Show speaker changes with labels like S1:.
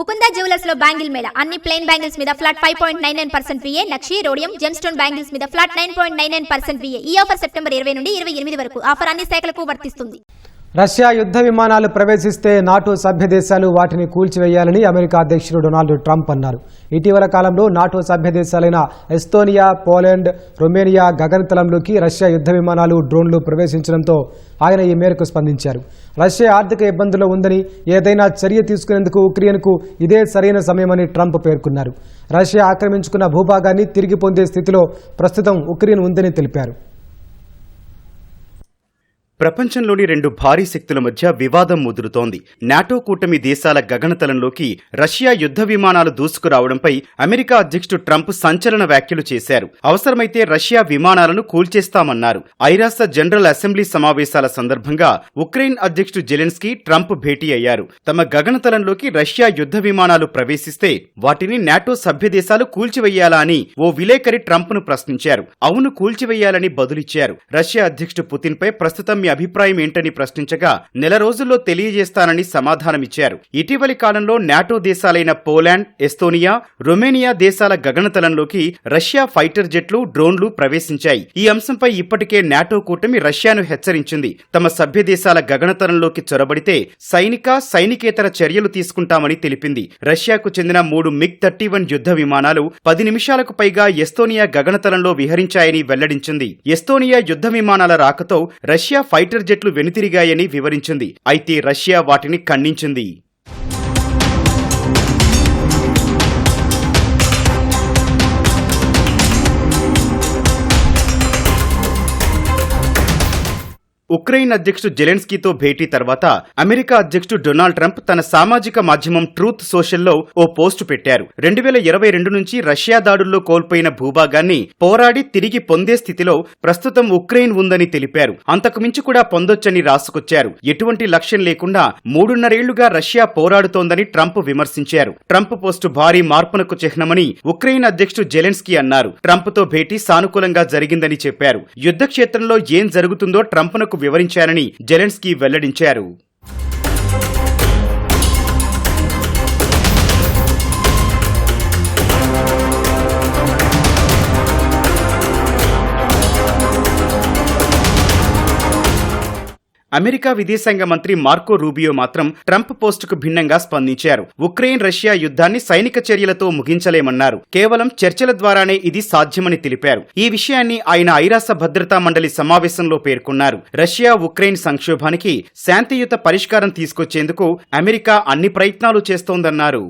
S1: Mukunda జ్యువెలర్స్లో bangle mela. అన్ని plain bangles మీద flat five point nine nine percent V A nakshi rhodium gem stone bangles మీద flat nine point nine nine percent V A ఈ offer September ఇరవై నుండి ఇరవై ఎనిమిది వరకు. ఆఫర్ అన్ని శాఖలకు వర్తిస్తుంది.
S2: రష్యా యుద్ధ విమానాలు ప్రవేశిస్తే నాటో సభ్య దేశాలు వాటిని కూల్చివేయాలని అమెరికా అధ్యక్షుడు డొనాల్డ్ ట్రంప్ అన్నారు. ఇటీవల కాలంలో నాటో సభ్య దేశాలైన ఎస్తోనియా పోలాండ్ రొమేనియా గగనతలంలోకి రష్యా యుద్ధ విమానాలు డ్రోన్లు ప్రవేశించడంతో ఆయన ఈ మేరకు స్పందించారు. రష్యా ఆర్థిక ఇబ్బందుల్లో ఉందని ఏదైనా చర్య తీసుకునేందుకు ఉక్రెయిన్కు ఇదే సరైన సమయమని ట్రంప్ పేర్కొన్నారు. రష్యా ఆక్రమించుకున్న భూభాగాన్ని తిరిగి పొందే స్థితిలో ప్రస్తుతం ఉక్రెయిన్ ఉందని తెలిపారు.
S3: ప్రపంచంలోని రెండు భారీ శక్తుల మధ్య వివాదం ముదురుతోంది. నాటో కూటమి దేశాల గగనతలంలోకి రష్యా యుద్ధ విమానాలు దూసుకురావడంపై అమెరికా అధ్యక్షుడు ట్రంప్ సంచలన వ్యాఖ్యలు చేశారు. అవసరమైతే రష్యా విమానాలను కూల్చేస్తామన్నారు. ఐరాస జనరల్ అసెంబ్లీ సమావేశాల సందర్భంగా ఉక్రెయిన్ అధ్యక్షుడు జెలెన్స్కీ ట్రంప్ భేటీ అయ్యారు. తమ గగనతలంలోకి రష్యా యుద్ధ విమానాలు ప్రవేశిస్తే వాటిని నాటో సభ్యదేశాలు కూల్చివేయాలా అని ఓ విలేకరి ట్రంప్ను ప్రశ్నించారు. అవును కూల్చివేయాలని బదులిచ్చారు. రష్యా అధ్యక్షుడు పుతిన్ పై ప్రస్తుతం అభిప్రాయం ఏంటని ప్రశ్నించగా నెల రోజుల్లో తెలియజేస్తానని సమాధానమిచ్చారు. ఇటీవలి కాలంలో నాటో దేశాలైన పోలాండ్ ఎస్తోనియా రొమేనియా దేశాల గగనతలంలోకి రష్యా ఫైటర్ జెట్లు డ్రోన్లు ప్రవేశించాయి. ఈ అంశంపై ఇప్పటికే నాటో కూటమి రష్యాను హెచ్చరించింది. తమ సభ్య దేశాల గగనతలంలోకి చొరబడితే సైనిక సైనికేతర చర్యలు తీసుకుంటామని తెలిపింది. రష్యాకు చెందిన మూడు మిగ్ థర్టీ వన్ యుద్ధ విమానాలు పది నిమిషాలకు పైగా ఎస్తోనియా గగనతలంలో విహరించాయని వెల్లడించింది. ఎస్తోనియా యుద్ధ విమానాల రాకతో రష్యా ఫైటర్ జెట్లు వెనుతిరిగాయని వివరించింది. అయితే రష్యా వాటిని ఖండించింది. ఉక్రెయిన్ అధ్యక్షుడు జెలెన్స్కీతో భేటీ తర్వాత అమెరికా అధ్యక్షుడు డొనాల్డ్ ట్రంప్ తన సామాజిక మాధ్యమం ట్రూత్ సోషల్లో ఓ పోస్టు పెట్టారు. రెండు వేల ఇరవై రెండు నుంచి రష్యా దాడుల్లో కోల్పోయిన భూభాగాన్ని పోరాడి తిరిగి పొందే స్థితిలో ప్రస్తుతం ఉక్రెయిన్ ఉందని తెలిపారు. అంతకుమించి కూడా పొందొచ్చని రాసుకొచ్చారు. ఎటువంటి లక్ష్యం లేకుండా మూడున్నరేళ్ళుగా రష్యా పోరాడుతోందని ట్రంప్ విమర్శించారు. ట్రంప్ పోస్టు భారీ మార్పునకు చిహ్నమని ఉక్రెయిన్ అధ్యక్షుడు జెలెన్స్కీ అన్నారు. ట్రంప్తో భేటీ సానుకూలంగా జరిగిందని చెప్పారు. యుద్ధ క్షేత్రంలో ఏం జరుగుతుందో ట్రంప్నకు వివరించారని జెలెన్స్కీ వెల్లడించారు. అమెరికా విదేశాంగ మంత్రి మార్కో రూబియో మాత్రం ట్రంప్ పోస్టుకు భిన్నంగా స్పందించారు. ఉక్రెయిన్ రష్యా యుద్ధాన్ని సైనిక చర్యలతో ముగించలేమన్నారు. కేవలం చర్చల ద్వారానే ఇది సాధ్యమని తెలిపారు. ఈ విషయాన్ని ఆయన ఐరాస భద్రతా మండలి సమావేశంలో పేర్కొన్నారు. రష్యా ఉక్రెయిన్ సంక్షోభానికి శాంతియుత పరిష్కారం తీసుకొచ్చేందుకు అమెరికా అన్ని ప్రయత్నాలు చేస్తోందన్నారు.